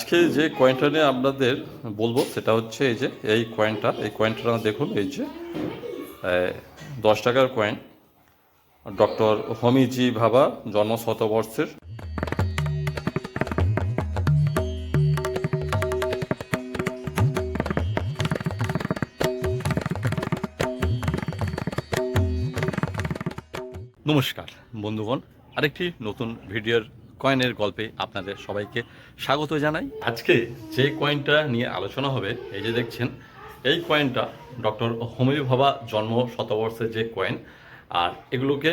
আজকে যে কয়েনটা নিয়ে আপনাদের বলব, সেটা হচ্ছে এই যে, এই কয়েনটা এই কয়েনটা দেখুন, এই যে দশ টাকার কয়েন ডক্টর হমিজি ভাবা জন্ম শতবর্ষের নমস্কার, বন্ধুগণ, আরেকটি নতুন ভিডিওর কয়েনের গল্পে আপনাদের সবাইকে স্বাগত জানাই। আজকে যে কয়েনটা নিয়ে আলোচনা হবে, এই যে দেখছেন, এই কয়েনটা ডক্টর হোমি ভাবা জন্ম শতবর্ষের যে কয়েন আর এগুলোকে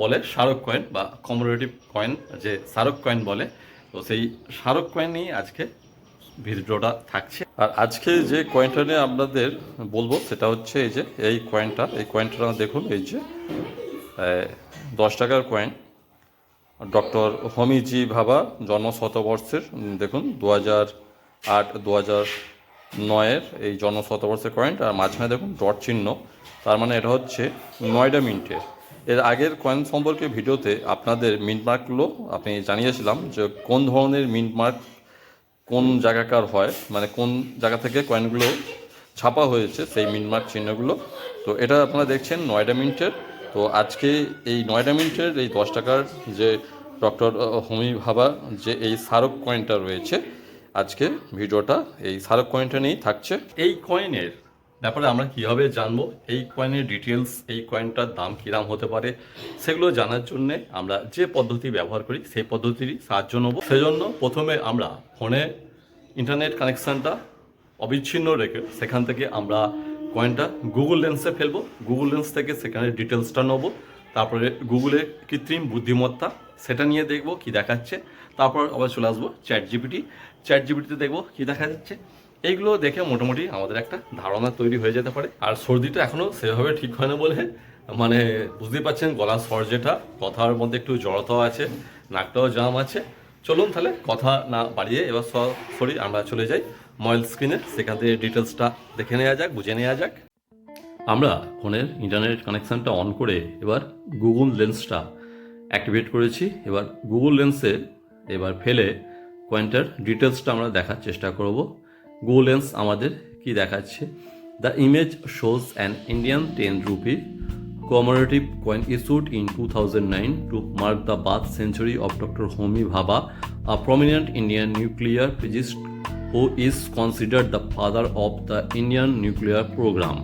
বলে স্মারক কয়েন বা কমোরেটিভ কয়েন যে স্মারক কয়েন বলে, তো সেই স্মারক কয়েন নিয়ে আজকে ভিডিওটা থাকছে। আর আজকে যে কয়েনটা নিয়ে আপনাদের বলব, সেটা হচ্ছে এই যে, এই কয়েনটা এই কয়েনটা দেখুন, এই যে দশ টাকার কয়েন ডক্টর হমিজি ভাবা জন্ম শতবর্ষের দেখুন দু হাজার আট দু হাজার নয়ের এই জন্ম শতবর্ষের কয়েন আর মাঝখানে দেখুন ডট চিহ্ন, তার মানে এটা হচ্ছে নয়ডা মিন্টের। এর আগের কয়েন সম্পর্কে ভিডিওতে আপনাদের মিন্ট মার্কগুলো আপনি জানিয়েছিলাম যে কোন ধরনের মিন্ট মার্ক কোন জায়গাকার হয় মানে কোন জায়গা থেকে কয়েনগুলো ছাপা হয়েছে, সেই মিনমার্ক চিহ্নগুলো। তো এটা আপনারা দেখছেন নয়ডা মিন্টের। তো আজকে এই নয়ডা মিন্টের এই দশ টাকার যে ডক্টর হোমি ভাবা যে এই স্মারক কয়েনটা রয়েছে। আজকে ভিডিওটা এই স্মারক কয়েনটা নিয়েই থাকছে। এই কয়েনের ব্যাপারে আমরা কীভাবে জানব? এই কয়েনের ডিটেলস এই কয়েনটার দাম কীরাম হতে পারে? সেগুলো জানার জন্যে আমরা যে পদ্ধতি ব্যবহার করি, সেই পদ্ধতিরই সাহায্য নেব। সেজন্য প্রথমে আমরা ফোনে ইন্টারনেট কানেকশানটা অবিচ্ছিন্ন রেখে সেখান থেকে আমরা কয়েনটা গুগল লেন্সে ফেলব। গুগল লেন্স থেকে সেখানে ডিটেলসটা নেব। তারপরে গুগলের কৃত্রিম বুদ্ধিমত্তা সেটা নিয়ে দেখব কি দেখাচ্ছে। তারপর আবার চলে আসব চ্যাট জিপিটি চ্যাট জিপিটিতে দেখব কি দেখা যাচ্ছে। এইগুলো দেখে মোটামুটি আমাদের একটা ধারণা তৈরি হয়ে যেতে পারে। আর সর্দিটা এখনও সেভাবে ঠিক হয় না বলে মানে বুঝতেই পারছেন গলার স্বর যেটা, কথার মধ্যে একটু জড়তাও আছে, নাকটাও জাম আছে। চলুন তাহলে কথা না বাড়িয়ে এবার সরি, আমরা চলে যাই মোবাইল স্ক্রিনে সেখান থেকে ডিটেলসটা দেখে নেওয়া যাক, বুঝে নেওয়া যাক। আমরা ফোনের ইন্টারনেট কানেকশানটা অন করে এবার গুগল লেন্সটা অ্যাক্টিভেট করেছি। এবার গুগল লেন্সে এবার ফেলে কয়েন্টার ডিটেলসটা আমরা দেখার চেষ্টা করব। গুগল লেন্স আমাদের কি দেখাচ্ছে? The image shows an Indian ten rupee commemorative coin issued in two thousand nine to mark the birth century of doctor Homi Bhabha a prominent Indian nuclear physicist who is consider the father of the Indian nuclear programme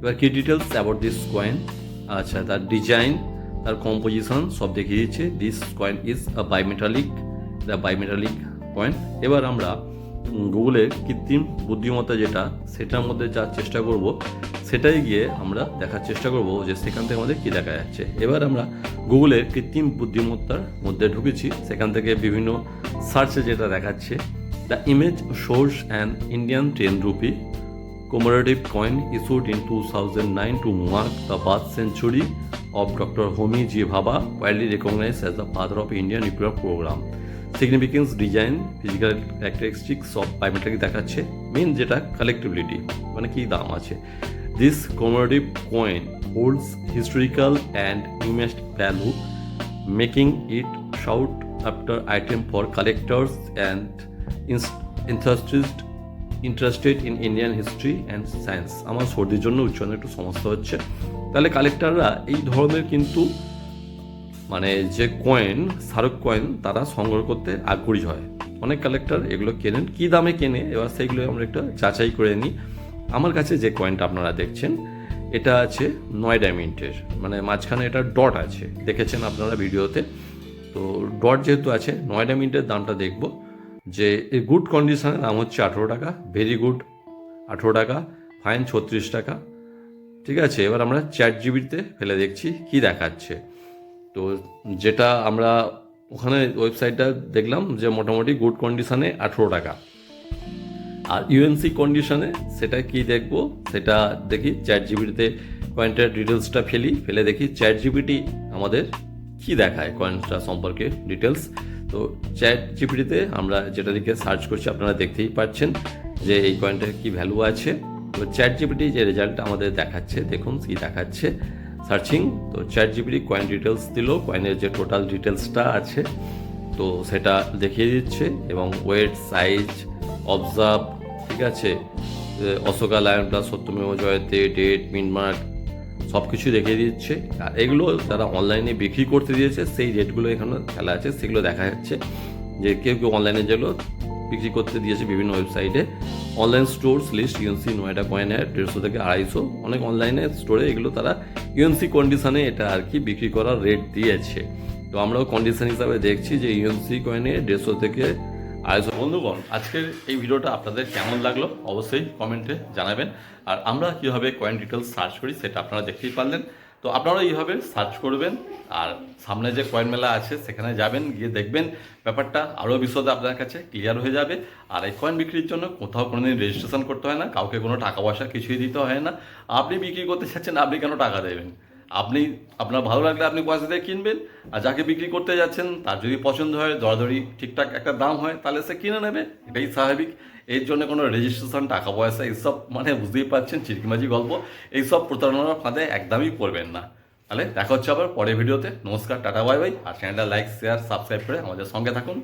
এবার কি details about this coin আচ্ছা তার design তার composition সব দেখিয়ে দিচ্ছে। This coin is a bimetallic the bimetallic coin এবার আমরা গুগলের কৃত্রিম বুদ্ধিমত্তা যেটা, সেটার মধ্যে যাওয়ার চেষ্টা করব, সেটাই গিয়ে আমরা দেখার চেষ্টা করব যে সেখান থেকে আমাদের কী দেখা যাচ্ছে। এবার আমরা গুগলের কৃত্রিম বুদ্ধিমত্তার মধ্যে ঢুকেছি। সেখান থেকে বিভিন্ন সার্চে যেটা দেখাচ্ছে the image source and Indian ten rupee commemorative coin issued in 2009 to mark the birth century of Dr. Homi J. Bhabha, widely recognized as the father of Indian nuclear program. Significance, design, physical characteristics of biometric দেখাচ্ছে main যেটা collectibility মানে কি দাম আছে this commemorative coin holds historical and immense value making it sought after item for collectors and interested interested in Indian history and science আমার সর্দির জন্য উচ্চারণ একটু সমস্যা হচ্ছে তাহলে কালেক্টররা এই ধরনের কিন্তু মানে যে কয়েন স্মারক কয়েন তারা সংগ্রহ করতে আগ্রহী হয়। অনেক কালেক্টর এগুলো কেনেন, কী দামে কেনে, এবার সেইগুলো আমরা একটু যাচাই করে নিই। আমার কাছে যে কয়েনটা আপনারা দেখছেন, এটা আছে নয় ডায়মিন্টের মানে মাঝখানে এটা ডট আছে। দেখেছেন আপনারা ভিডিওতে? তো ডট যেহেতু আছে, নয় ডায়মিন্টের দামটা দেখব। যে গুড কন্ডিশনের দাম হচ্ছে আঠেরো টাকা ভেরি গুড আঠেরো টাকা ফাইন ছত্রিশ টাকা। ঠিক আছে, এবার আমরা চ্যাট জিবিতে ফেলে দেখছি কি দেখাচ্ছে। তো যেটা আমরা ওখানে ওয়েবসাইটটা দেখলাম যে মোটামুটি গুড কন্ডিশনে আঠেরো টাকা। আর ইউএনসি কন্ডিশনে সেটা কি দেখব? সেটা দেখি চ্যাট জিবিটিতে কয়েনটার ডিটেলসটা ফেলি, ফেলে দেখি চ্যাট জিবিটি আমাদের কি দেখায় কয়েনটা সম্পর্কে ডিটেলস তো চ্যাট জিপিটিতে আমরা যেটা দিকে সার্চ করছি, আপনারা দেখতেই পাচ্ছেন যে এই কয়েনটার কি ভ্যালু আছে। তো চ্যাট জিপিটি যে রেজাল্ট আমাদের দেখাচ্ছে, দেখুন কি দেখাচ্ছে। সার্চিং তো চ্যাট জিপিটি কয়েন ডিটেলস দিল কয়েনের যে টোটাল ডিটেলসটা আছে, তো সেটা দেখিয়ে দিচ্ছে এবং ওয়েট সাইজ অবজার্ভ ঠিক আছে? অশোকা লায়ন প্লাস সত্যমেব জয়তে ডেট মিনমার্ক সব কিছু দেখিয়ে দিচ্ছে। আর এগুলো যারা অনলাইনে বিক্রি করতে দিয়েছে, সেই রেটগুলো এখানে খেলা আছে, সেগুলো দেখা যাচ্ছে যে কেউ কেউ অনলাইনে যেগুলো বিক্রি করতে দিয়েছে বিভিন্ন ওয়েবসাইটে online stores list UNC Noida কয়েনের দেড়শো থেকে আড়াইশো। অনেক অনলাইনে স্টোরে এগুলো তারা ইউএনসি কন্ডিশনে এটা আর কি বিক্রি করার রেট দিয়েছে। তো আমরাও কন্ডিশন হিসাবে দেখছি যে ইউএনসি কয়েনে দেড়শো থেকে আড়াইশো। বন্ধুগণ, আজকের এই ভিডিওটা আপনাদের কেমন লাগল অবশ্যই কমেন্টে জানাবেন। আর আমরা কীভাবে কয়েন ডিটেলস সার্চ করি সেটা আপনারা দেখতেই পারলেন। তো আপনারা এইভাবে সার্চ করবেন আর সামনে যে কয়েন মেলা আছে সেখানে যাবেন, গিয়ে দেখবেন ব্যাপারটা আরও বিশদে আপনার কাছে ক্লিয়ার হয়ে যাবে। আর এই কয়েন বিক্রির জন্য কোথাও কোনো দিন রেজিস্ট্রেশন করতে হয় না, কাউকে কোনো টাকা পয়সা কিছুই দিতে হয় না। আপনি বিক্রি করতে চাচ্ছেন, আপনি কেন টাকা দেবেন? আপনি, আপনার ভালো লাগলে আপনি পয়সা দিয়ে কিনবেন, আর যাকে বিক্রি করতে যাচ্ছেন, তার যদি পছন্দ হয়, দরাদরি ঠিকঠাক একটা দাম হয়, তাহলে সে কিনে নেবে। এটাই স্বাভাবিক। এর জন্য কোনো রেজিস্ট্রেশন টাকা পয়সা, এইসব মানে বুঝতেই পারছেন চিরকিমাজি গল্প, এইসব প্রতারণার ফাঁদে একদমই পড়বেন না। তাহলে দেখা হচ্ছে আবার পরের ভিডিওতে। নমস্কার, টাটা, বাই বাই, আর চ্যানেলটা লাইক শেয়ার সাবস্ক্রাইব করে আমাদের সঙ্গে থাকুন।